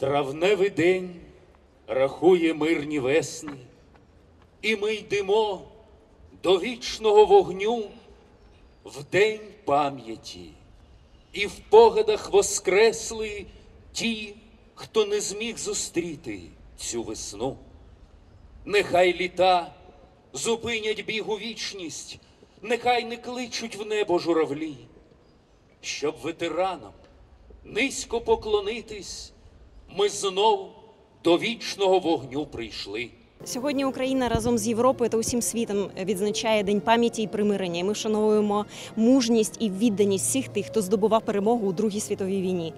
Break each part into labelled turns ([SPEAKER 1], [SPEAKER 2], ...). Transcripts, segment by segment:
[SPEAKER 1] Травневий день рахує мирні весни, і ми йдемо до вічного вогню в день пам'яті, і в погадах воскресли ті, хто не зміг зустріти цю весну. Нехай літа зупинять біг у вічність, нехай не кличуть в небо журавлі, щоб ветеранам низько поклонитись, ми знов до вічного вогню прийшли.
[SPEAKER 2] Сьогодні Україна разом з Європою та усім світом відзначає День пам'яті і примирення. Ми вшановуємо мужність і відданість всіх тих, хто здобував перемогу у Другій світовій війні.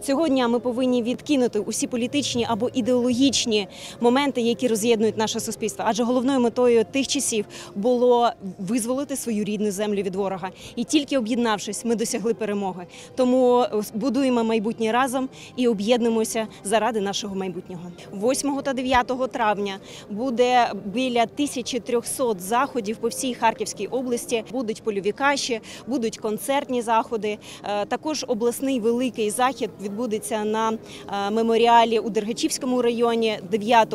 [SPEAKER 2] Цього дня ми повинні відкинути усі політичні або ідеологічні моменти, які роз'єднують наше суспільство. Адже головною метою тих часів було визволити свою рідну землю від ворога. І тільки об'єднавшись, ми досягли перемоги. Тому будуємо майбутнє разом і об'єднуємося заради нашого майбутнього. 8 та 9 травня буде біля 1300 заходів по всій Харківській області. Будуть польові каші, будуть концертні заходи. Е, Також обласний великий захід відбудеться на е, меморіалі у Дергачівському районі 9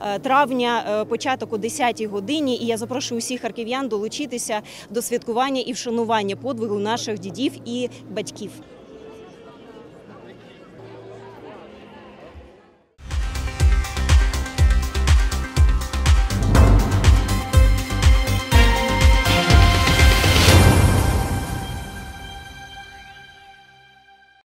[SPEAKER 2] е, травня, початок о 10 годині. І я запрошую усіх харків'ян долучитися до святкування і вшанування подвигу наших дідів і батьків.